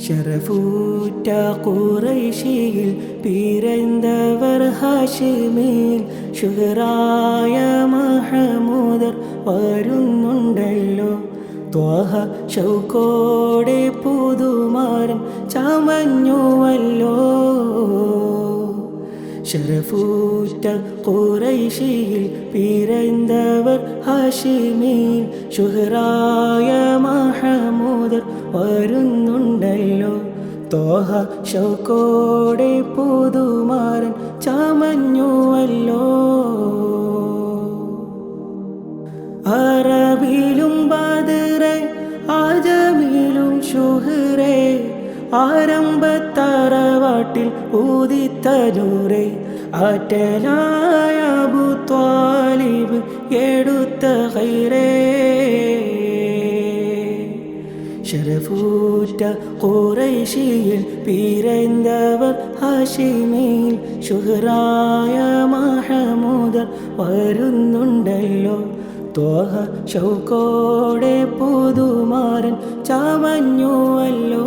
ഷറഫൂറ്റ കുറൈശിയിൽ പിറന്തവർ ഹാഷിമിൽ ഷുഹറായ മഹമൂദർ വരുന്നുണ്ടല്ലോ. ത്വഹ ശൗക്കോടെ പുതുമാരം ചമഞ്ഞുവല്ലോ. ഷറഫൂറ്റ കുറൈശിയിൽ പിറന്തവർ ഹാഷിമിൽ ഷുഹറായ മഹ മഹമൂദർ വരുന്നുണ്ടല്ലോ. തോഹ ഷൗക്കോടെ പുതുമാരൻ ചമഞ്ഞുവല്ലോ. അറബിലും ബദറെ ആജമിലും ഷുഹറേ ആരംഭത്തറവാട്ടിൽ ഊതിത്തനൂറെ ആറ്റലായ ബുത്വാലിബ് എടുത്ത ഹൈറേ. ഷറഫൂറ്റ കോറൈഷിയിൽ പിറந்தവർ ഹാഷിമിയിൽ ഷുഹറായ മഹമൂദർ വരുന്നുണ്ടല്ലോ. ത്വഹ ഷൗക്കോടെ പുതുമാരൻ ചമഞ്ഞുവല്ലോ